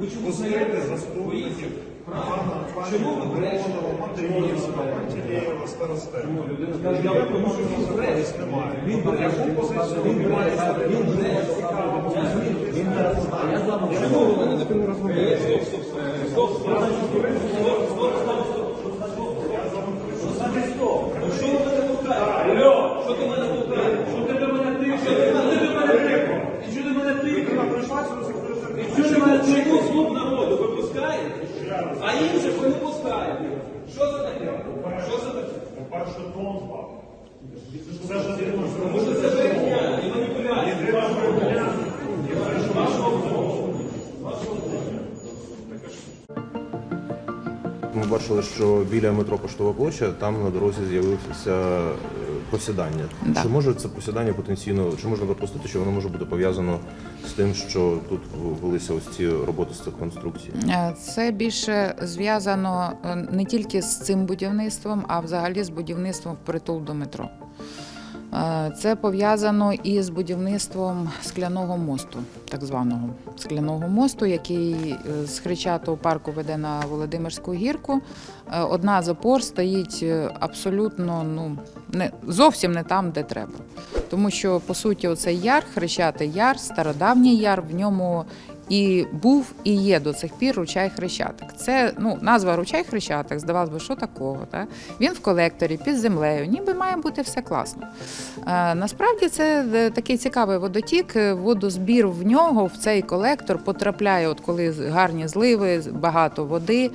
Пустити заступників пана пані Антонова, Матвіївського, Пантелеєва, Старостенка. Я тому що користь немає. Яку позицію ви маєте? Алло, що ти мене питаєш? Що ти до мене тикаєш? Що ти до мене тикаєш? І що ти мене тикаєш? І що ти мене чому слуг народу випускаєте? А інших ви не пускаєте. Що це таке? Що це таке? По-перше, тон впав. Це ж не Тому що це брехня і маніпуляція. Ми бачили, що біля метро Поштова площа там на дорозі з'явилося е, посідання. Да. Чи може це посідання потенційно, чи можна допустити, що воно може бути пов'язано з тим, що тут велися ось ці роботи з цих конструкцій? Е, Це більше зв'язано е, не тільки з цим будівництвом, а взагалі з будівництвом впритул до метро. Е, Це пов'язано і з будівництвом скляного мосту, так званого скляного мосту, який з Хрещатого парку веде на Володимирську гірку. Одна з опор стоїть абсолютно ну, не, зовсім не там, де треба. Тому що, по суті, оцей яр, Хрещатий яр, стародавній яр, в ньому і був, і є до цих пір ручай Хрещатик. Це ну, назва ручай Хрещатик, здавалось би, що такого? Та? Він в колекторі під землею, ніби має бути все класно. Е, насправді це е, такий цікавий водотік. е, Водозбір в нього, в цей колектор, потрапляє, от коли гарні зливи, багато води.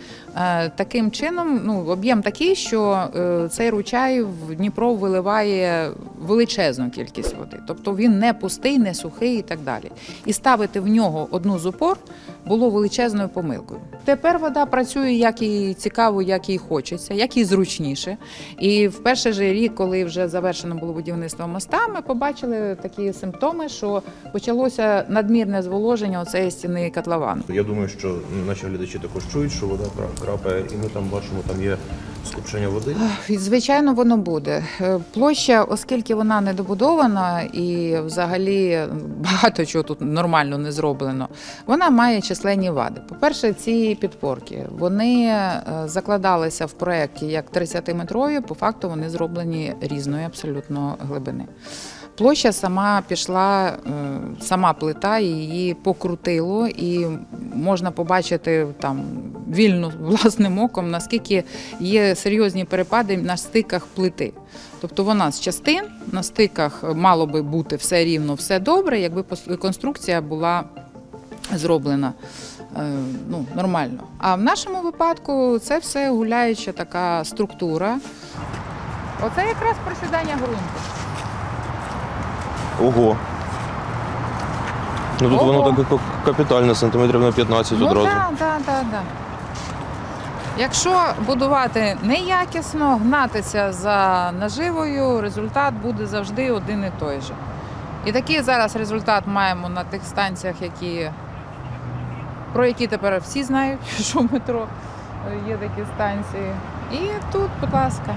Таким чином, ну, об'єм такий, що цей ручай в Дніпро виливає величезну кількість води. Тобто він не пустий, не сухий і так далі. І ставити в нього одну з опор було величезною помилкою. Тепер вода працює як їй цікаво, як їй хочеться, як їй зручніше. І в перший же рік, коли вже завершено було будівництво моста, ми побачили такі симптоми, що почалося надмірне зволоження оцеї стіни котловану. Я думаю, що наші глядачі також чують, що вода кра- крапає, і ми там бачимо, там є скупчення води. І, Звичайно, воно буде. Е, Площа, оскільки вона недобудована і взагалі багато чого тут нормально не зроблено, вона має численні вади. По-перше, ці підпорки вони е, закладалися в проєкті як 30-метрові, по факту вони зроблені різної абсолютно глибини. Площа сама пішла, е, сама плита її покрутило, і можна побачити там вільно власним оком, наскільки є серйозні перепади на стиках плити. Тобто вона з частин на стиках мало би бути все рівно, все добре, якби конструкція була зроблена е, ну, нормально. А в нашому випадку це все гуляюча така структура. Оце якраз просідання ґрунту. Ого. Ну тут Ого. воно так капітально, сантиметрів на 15 Ну одразу. так, так, так, так. Якщо будувати неякісно, гнатися за наживою, результат буде завжди один і той же. І такий зараз результат маємо на тих станціях, які, про які тепер всі знають, що в метро е, є такі станції. І тут, будь ласка.